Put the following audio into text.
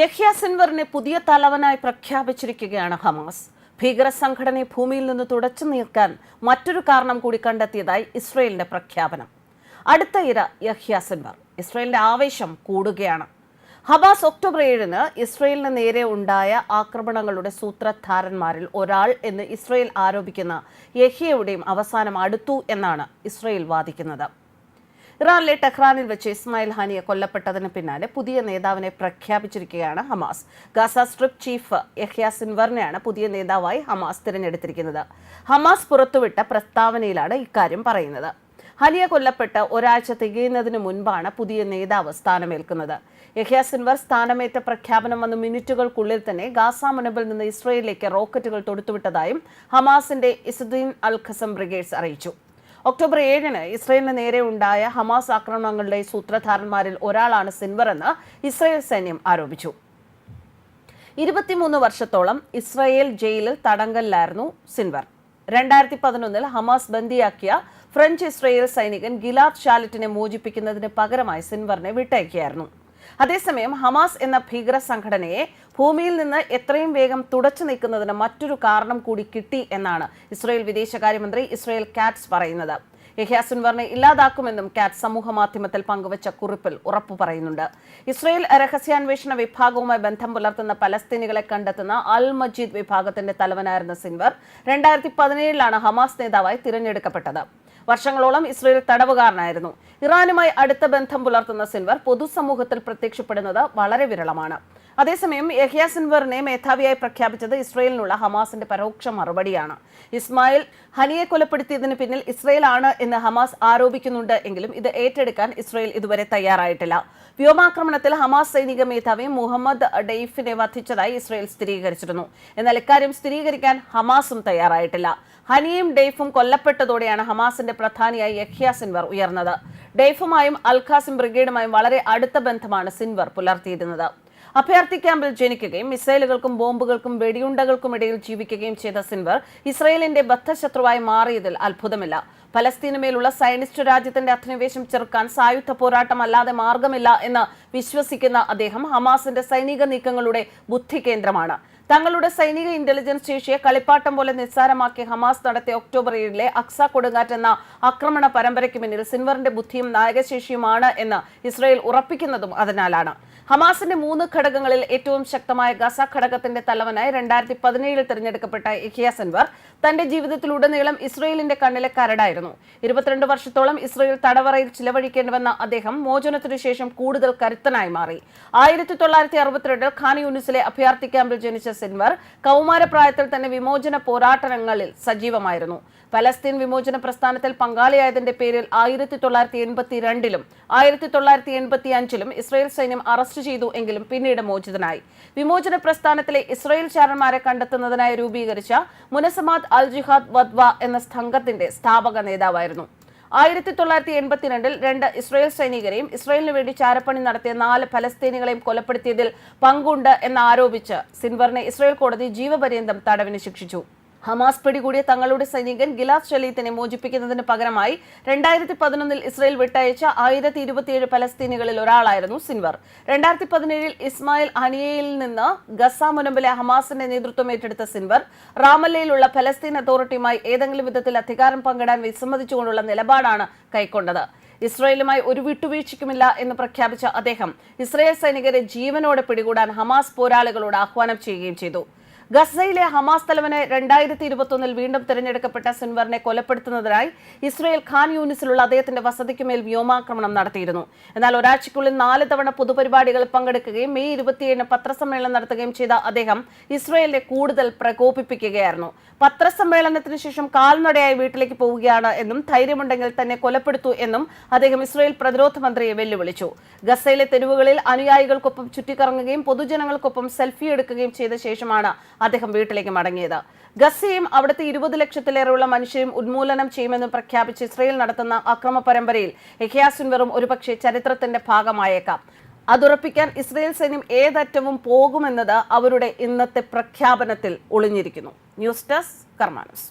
യഹ്യ സിൻവറിനെ പുതിയ തലവനായി പ്രഖ്യാപിച്ചിരിക്കുകയാണ് ഹമാസ്. ഭീകര സംഘടനയെ ഭൂമിയിൽ നിന്ന് തുടച്ചു നീക്കാൻ മറ്റൊരു കാരണം കൂടി കണ്ടെത്തിയതായി ഇസ്രയേലിന്റെ പ്രഖ്യാപനം. അടുത്ത ഇര യഹ്യ സിൻവർ. ഇസ്രയേലിന്റെ ആവേശം കൂടുകയാണ്. ഹമാസ് ഒക്ടോബർ ഏഴിന് ഇസ്രയേലിന് നേരെ ഉണ്ടായ ആക്രമണങ്ങളുടെ സൂത്രധാരന്മാരിൽ ഒരാൾ എന്ന് ഇസ്രയേൽ ആരോപിക്കുന്ന യഹ്യയുടെയും അവസാനം അടുത്തു എന്നാണ് ഇസ്രയേൽ വാദിക്കുന്നത്. ഇറാനിലെ ടെഹ്റാനിൽ വെച്ച് ഇസ്മായിൽ ഹാനിയെ കൊല്ലപ്പെട്ടതിന് പിന്നാലെ പുതിയ നേതാവിനെ പ്രഖ്യാപിച്ചിരിക്കുകയാണ് Hamas. Gaza strip chief Yahya സിൻവറിനെയാണ് പുതിയ നേതാവായി ഹമാസ് തിരഞ്ഞെടുത്തിരിക്കുന്നത്. ഹമാസ് പുറത്തുവിട്ട പ്രസ്താവനയിലാണ് ഇക്കാര്യം പറയുന്നത്. ഹനിയ കൊല്ലപ്പെട്ട് ഒരാഴ്ച തികയുന്നതിന് മുൻപാണ് പുതിയ നേതാവ് സ്ഥാനമേൽക്കുന്നത്. യഹ്യാ സിൻവർ സ്ഥാനമേറ്റ പ്രഖ്യാപനം വന്ന മിനിറ്റുകൾക്കുള്ളിൽ തന്നെ ഗാസ മുനമ്പിൽ നിന്ന് ഇസ്രയേലിലേക്ക് റോക്കറ്റുകൾ തൊടുത്തുവിട്ടതായും ഹമാസിന്റെ ഇസുദ്ദീൻ അൽ ഖസം ബ്രിഗേഡ്സ് അറിയിച്ചു. ഒക്ടോബർ ഏഴിന് ഇസ്രയേലിന് നേരെ ഉണ്ടായ ഹമാസ് ആക്രമണങ്ങളുടെ സൂത്രധാരന്മാരിൽ ഒരാളാണ് സിൻവർ എന്ന് ഇസ്രയേൽ സൈന്യം ആരോപിച്ചു. ഇരുപത്തിമൂന്ന് വർഷത്തോളം ഇസ്രയേൽ ജയിലിൽ തടങ്കലിലായിരുന്നു സിൻവർ. രണ്ടായിരത്തി പതിനൊന്നിൽ ഹമാസ് ബന്ദിയാക്കിയ ഫ്രഞ്ച് ഇസ്രയേൽ സൈനികൻ ഗിലാദ് ഷാലറ്റിനെ മോചിപ്പിക്കുന്നതിന് പകരമായി സിൻവറിനെ വിട്ടയക്കുകയായിരുന്നു. അതേസമയം ഹമാസ് എന്ന ഭീകര സംഘടനയെ ഭൂമിയിൽ നിന്ന് എത്രയും വേഗം തുടച്ചു നീക്കുന്നതിന് മറ്റൊരു കാരണം കൂടി കിട്ടി എന്നാണ് ഇസ്രയേൽ വിദേശകാര്യമന്ത്രി ഇസ്രയേൽ കാറ്റ്സ് പറയുന്നത്. യഹ്യ സിൻവറിനെ ഇല്ലാതാക്കുമെന്നും കാറ്റ് സമൂഹ മാധ്യമത്തിൽ പങ്കുവച്ച കുറിപ്പിൽ ഉറപ്പു പറയുന്നുണ്ട്. ഇസ്രയേൽ രഹസ്യാന്വേഷണ വിഭാഗവുമായി ബന്ധം പുലർത്തുന്ന പലസ്തീനികളെ കണ്ടെത്തുന്ന അൽ മജീദ് വിഭാഗത്തിന്റെ തലവനായിരുന്ന സിൻവർ രണ്ടായിരത്തി പതിനേഴിലാണ് ഹമാസ് നേതാവായി തിരഞ്ഞെടുക്കപ്പെട്ടത്. വർഷങ്ങളോളം ഇസ്രയേൽ തടവുകാരനായിരുന്നു. ഇറാനുമായി അടുത്ത ബന്ധം പുലർത്തുന്ന സിൻവർ പൊതുസമൂഹത്തിൽ പ്രത്യക്ഷപ്പെടുന്നത് വളരെ വിരളമാണ്. അതേസമയം യഹ്യ സിൻവറിനെ മേധാവിയായി പ്രഖ്യാപിച്ചത് ഇസ്രയേലിനുള്ള ഹമാസിന്റെ പരോക്ഷ മറുപടിയാണ്. ഇസ്മായിൽ ഹനിയെ കൊലപ്പെടുത്തിയതിന് പിന്നിൽ ഇസ്രയേൽ ആണ് എന്ന് ഹമാസ് ആരോപിക്കുന്നുണ്ട് എങ്കിലും ഇത് ഏറ്റെടുക്കാൻ ഇസ്രയേൽ ഇതുവരെ തയ്യാറായിട്ടില്ല. വ്യോമാക്രമണത്തിൽ ഹമാസ് സൈനിക മേധാവി മുഹമ്മദ് ഡെയ്ഫിനെ വധിച്ചതായി ഇസ്രയേൽ സ്ഥിരീകരിച്ചിരുന്നു. എന്നാൽ ഇക്കാര്യം സ്ഥിരീകരിക്കാൻ ഹമാസും തയ്യാറായിട്ടില്ല. ഹനിയും ഡെയ്ഫും കൊല്ലപ്പെട്ടതോടെയാണ് ഹമാസിന്റെ പ്രധാനിയായി യഹ്യ സിൻവർ ഉയർന്നത്. ഡെയ്ഫുമായും അൽഖാസിം ബ്രിഗേഡുമായും വളരെ അടുത്ത ബന്ധമാണ് സിൻവർ പുലർത്തിയിരുന്നത്. അഭയാർത്ഥി ക്യാമ്പിൽ ജനിക്കുകയും മിസൈലുകൾക്കും ബോംബുകൾക്കും വെടിയുണ്ടകൾക്കും ഇടയിൽ ജീവിക്കുകയും ചെയ്ത സിൻവർ ഇസ്രയേലിന്റെ ബദ്ധശത്രുവായി മാറിയതിൽ അത്ഭുതമില്ല. പലസ്തീനുമേലുള്ള സയനിസ്റ്റ് രാജ്യത്തിന്റെ അധിനിവേശം ചെറുക്കാൻ സായുധ പോരാട്ടം അല്ലാതെ മാർഗമില്ല എന്ന് വിശ്വസിക്കുന്ന അദ്ദേഹം ഹമാസിന്റെ സൈനിക നീക്കങ്ങളുടെ ബുദ്ധി കേന്ദ്രമാണ്. തങ്ങളുടെ സൈനിക ഇന്റലിജൻസ് ശേഷിയെ കളിപ്പാട്ടം പോലെ നിസ്സാരമാക്കി ഹമാസ് നടത്തിയ ഒക്ടോബർ ഏഴിലെ അക്സ കൊടുങ്കാറ്റ് എന്ന ആക്രമണ പരമ്പരയ്ക്ക് പിന്നിൽ സിൻവറിന്റെ ബുദ്ധിയും നായകശേഷിയുമാണ് എന്ന് ഇസ്രയേൽ ഉറപ്പിക്കുന്നതും അതിനാലാണ്. ഹമാസിന്റെ മൂന്ന് ഘടകങ്ങളിൽ ഏറ്റവും ശക്തമായ ഗസ ഘടകത്തിന്റെ തലവനായി രണ്ടായിരത്തി പതിനേഴിൽ തിരഞ്ഞെടുക്കപ്പെട്ട ഇഖിയ അൻവർ തന്റെ ജീവിതത്തിലുടനീളം ഇസ്രയേലിന്റെ കണ്ണിലെ കരടായിരുന്നു. ഇരുപത്തിരണ്ട് വർഷത്തോളം ഇസ്രയേൽ തടവറയിൽ ചിലവഴിക്കേണ്ടി വന്ന അദ്ദേഹം മോചനത്തിനു ശേഷം കൂടുതൽ കരുത്തനായി മാറി. ആയിരത്തി തൊള്ളായിരത്തി അറുപത്തിരണ്ടിൽ ഖാൻ യൂണിസിലെ അഭയാർത്ഥി ക്യാമ്പിൽ ജനിച്ച സിൻവർ കൗമാരപ്രായത്തിൽ തന്നെ വിമോചന പോരാട്ടങ്ങളിൽ സജീവമായിരുന്നു. പലസ്തീൻ വിമോചന പ്രസ്ഥാനത്തിൽ പങ്കാളിയായതിന്റെ പേരിൽ ആയിരത്തി തൊള്ളായിരത്തി എൺപത്തി രണ്ടിലും ആയിരത്തി തൊള്ളായിരത്തി എൺപത്തി അഞ്ചിലും ഇസ്രയേൽ സൈന്യം അറസ്റ്റ് ചെയ്തു എങ്കിലും പിന്നീട് മോചിതനായി. വിമോചന പ്രസ്ഥാനത്തിലെ ഇസ്രായേൽ ചാരന്മാരെ കണ്ടെത്തുന്നതിനായി രൂപീകരിച്ച മുനസമാദ് അൽ ജിഹാദ് വദ്വ എന്ന സംഘത്തിന്റെ സ്ഥാപക നേതാവായിരുന്നു. ആയിരത്തി തൊള്ളായിരത്തി എൺപത്തിരണ്ടിൽ രണ്ട് ഇസ്രായേൽ സൈനികരെയും ഇസ്രായേലിന് വേണ്ടി ചാരപ്പണി നടത്തിയ നാല് ഫലസ്തീനികളെയും കൊലപ്പെടുത്തിയതിൽ പങ്കുണ്ട് എന്നാരോപിച്ച് സിൻവറിനെ ഇസ്രായേൽ കോടതി ജീവപര്യന്തം തടവിന് ശിക്ഷിച്ചു. ഹമാസ് പിടികൂടിയ തങ്ങളുടെ സൈനികൻ ഗിലാസ് ഷലീത്തിനെ മോചിപ്പിക്കുന്നതിന് പകരമായി രണ്ടായിരത്തി പതിനൊന്നിൽ ഇസ്രയേൽ വിട്ടയച്ച ആയിരത്തി ഇരുപത്തിയേഴ് പലസ്തീനികളിൽ ഒരാളായിരുന്നു സിൻവർ. രണ്ടായിരത്തി പതിനേഴിൽ ഇസ്മായിൽ അനിയയിൽ നിന്ന് ഗസ മുനമ്പിലെ ഹമാസിന്റെ നേതൃത്വം ഏറ്റെടുത്ത സിൻവർ റാമല്ലയിലുള്ള ഫലസ്തീൻ അതോറിറ്റിയുമായി ഏതെങ്കിലും വിധത്തിൽ അധികാരം പങ്കിടാൻ വിസമ്മതിച്ചുകൊണ്ടുള്ള നിലപാടാണ് കൈക്കൊണ്ടത്. ഇസ്രയേലുമായി ഒരു വിട്ടുവീഴ്ചയ്ക്കുമില്ല എന്ന് പ്രഖ്യാപിച്ച അദ്ദേഹം ഇസ്രയേൽ സൈനികരെ ജീവനോടെ പിടികൂടാൻ ഹമാസ് പോരാളികളോട് ആഹ്വാനം ചെയ്യുകയും ചെയ്തു. ഗസയിലെ ഹമാസ് തലവനെ രണ്ടായിരത്തി ഇരുപത്തൊന്നിൽ വീണ്ടും തിരഞ്ഞെടുക്കപ്പെട്ട സിൻവറിനെ കൊലപ്പെടുത്തുന്നതിനായി ഇസ്രയേൽ ഖാൻ യൂണിസിലുള്ള അദ്ദേഹത്തിന്റെ വസതിക്കുമേൽ വ്യോമാക്രമണം നടത്തിയിരുന്നു. എന്നാൽ ഒരാഴ്ചയ്ക്കുള്ളിൽ നാല് തവണ പൊതുപരിപാടികളിൽ പങ്കെടുക്കുകയും മെയ് ഇരുപത്തിയേഴിന് പത്രസമ്മേളനം നടത്തുകയും ചെയ്ത അദ്ദേഹം ഇസ്രയേലിനെ കൂടുതൽ പ്രകോപിപ്പിക്കുകയായിരുന്നു. പത്രസമ്മേളനത്തിന് ശേഷം കാൽനടയായി വീട്ടിലേക്ക് പോവുകയാണ് എന്നും ധൈര്യമുണ്ടെങ്കിൽ തന്നെ കൊലപ്പെടുത്തു എന്നും അദ്ദേഹം ഇസ്രയേൽ പ്രതിരോധ മന്ത്രിയെ വെല്ലുവിളിച്ചു. ഗസയിലെ തെരുവുകളിൽ അനുയായികൾക്കൊപ്പം ചുറ്റിക്കറങ്ങുകയും പൊതുജനങ്ങൾക്കൊപ്പം സെൽഫി എടുക്കുകയും ചെയ്ത ശേഷമാണ് അദ്ദേഹം വീട്ടിലേക്ക് മടങ്ങിയത്. ഗസയും അവിടുത്തെ ഇരുപത് ലക്ഷത്തിലേറെയുള്ള മനുഷ്യരും ഉന്മൂലനം ചെയ്യുമെന്ന് പ്രഖ്യാപിച്ച് ഇസ്രയേൽ നടത്തുന്ന അക്രമ പരമ്പരയിൽ എഹിയാസുൻവറും ഒരുപക്ഷെ ചരിത്രത്തിന്റെ ഭാഗമായേക്കാം. അതുറപ്പിക്കാൻ ഇസ്രയേൽ സൈന്യം ഏതറ്റവും പോകുമെന്നത് അവരുടെ ഇന്നത്തെ പ്രഖ്യാപനത്തിൽ ഒളിഞ്ഞിരിക്കുന്നു. News desk കർമാനസ്.